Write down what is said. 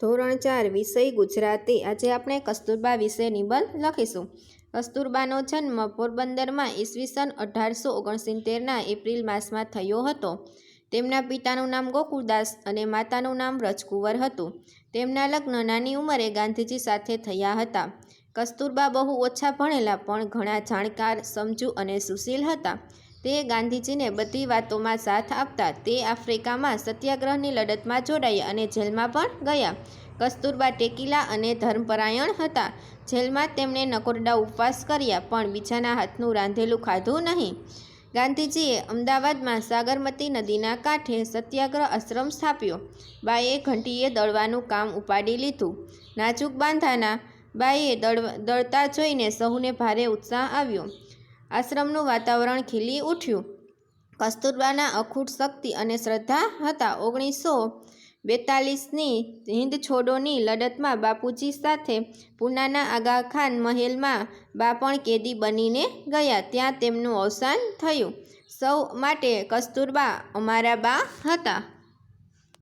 ધોરણ ચાર, વિષય ગુજરાતી. આજે આપણે કસ્તુરબા વિશે નિબંધ લખીશું. કસ્તુરબાનો જન્મ પોરબંદરમાં ઈસવીસન અઢારસો ઓગણસિત્તેરના એપ્રિલ માસમાં થયો હતો. તેમના પિતાનું નામ ગોકુળદાસ અને માતાનું નામ રજકુંવર હતું. તેમના લગ્ન નાની ઉંમરે ગાંધીજી સાથે થયા હતા. કસ્તુરબા બહુ ઓછા ભણેલા પણ ઘણા જાણકાર, સમજુ અને સુશીલ હતા. તે ગાંધીજીને બધી વાતોમાં સાથ આપતા તે આફ્રિકામાં સત્યાગ્રહની લડતમાં જોડાયા અને જેલમાં પણ ગયા. કસ્તુરબા ટેકીલા અને ધર્મપરાયણ હતા. જેલમાં તેમણે નકોરડા ઉપવાસ કર્યા, પણ બીજાના હાથનું રાંધેલું ખાધું નહીં. ગાંધીજીએ અમદાવાદમાં સાગરમતી નદીના કાંઠે સત્યાગ્રહ આશ્રમ સ્થાપ્યો. બાઈએ ઘંટીએ દળવાનું કામ ઉપાડી લીધું. નાજુક બાંધાના બાઈએ દળ, દળતા જોઈને સહુને ભારે ઉત્સાહ આવ્યો. આશ્રમનું વાતાવરણ ખીલી ઉઠ્યું. કસ્તુરબાના અખૂટ શક્તિ અને શ્રદ્ધા હતા. ઓગણીસો બેતાલીસની હિંદ છોડોની લડતમાં બાપુજી સાથે પૂનાના આગાખાન મહેલમાં બા પણ કેદી બનીને ગયા. ત્યાં તેમનું અવસાન થયું. સૌ માટે કસ્તુરબા અમારા બા હતા.